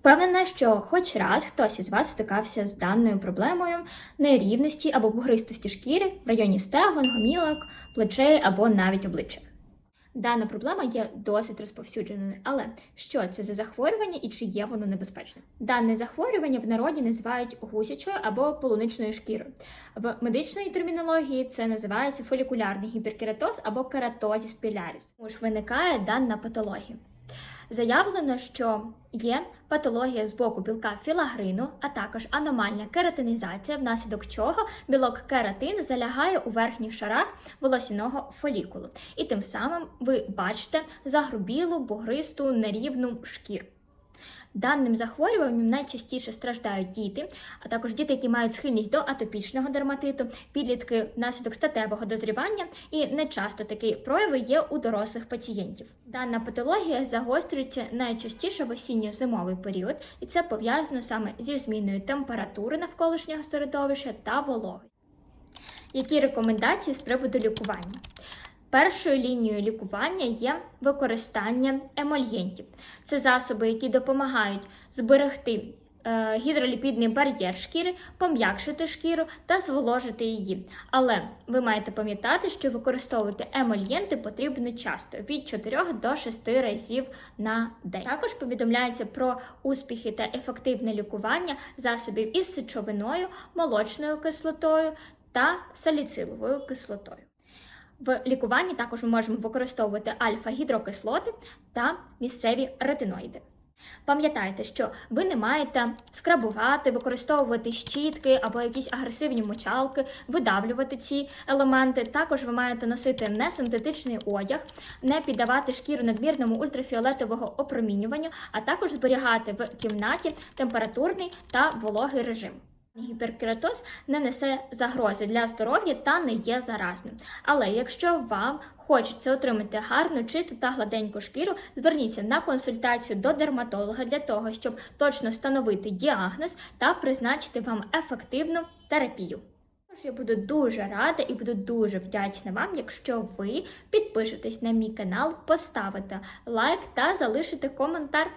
Впевнена, що хоч раз хтось із вас стикався з даною проблемою нерівності або бугристості шкіри в районі стегон, гомілок, плечей або навіть обличчя. Дана проблема є досить розповсюдженою, але що це за захворювання і чи є воно небезпечним? Дане захворювання в народі називають гусячою або полуничною шкірою. В медичної термінології це називається фолікулярний гіперкератоз або кератозіс піляріс. Тому ж виникає дана патологія. Заявлено, що є патологія з боку білка філагрину, а також аномальна кератинізація, внаслідок чого білок кератин залягає у верхніх шарах волосяного фолікулу. І тим самим ви бачите загрубілу, бугристу, нерівну шкіру. Даним захворюванням найчастіше страждають діти, а також діти, які мають схильність до атопічного дерматиту, підлітки внаслідок статевого дозрівання, і не часто такі прояви є у дорослих пацієнтів. Дана патологія загострюється найчастіше в осінньо-зимовий період, і це пов'язано саме зі зміною температури навколишнього середовища та вологи. Які рекомендації з приводу лікування? Першою лінією лікування є використання емольєнтів. Це засоби, які допомагають зберегти е, гідроліпідний бар'єр шкіри, пом'якшити шкіру та зволожити її. Але ви маєте пам'ятати, що використовувати емольєнти потрібно часто від 4 до 6 разів на день. Також повідомляється про успіхи та ефективне лікування засобів із сечовиною, молочною кислотою та саліциловою кислотою. В лікуванні також ми можемо використовувати альфа-гідрокислоти та місцеві ретиноїди. Пам'ятайте, що ви не маєте скрабувати, використовувати щітки або якісь агресивні мочалки, видавлювати ці елементи. Також ви маєте носити несинтетичний одяг, не піддавати шкіру надмірному ультрафіолетового опромінюванню, а також зберігати в кімнаті температурний та вологий режим. Гіперкератоз не несе загрози для здоров'я та не є заразним. Але якщо вам хочеться отримати гарну, чисту та гладеньку шкіру, зверніться на консультацію до дерматолога для того, щоб точно встановити діагноз та призначити вам ефективну терапію. Тож Я буду дуже рада і буду дуже вдячна вам, якщо ви підпишетесь на мій канал, поставите лайк та залишите коментар.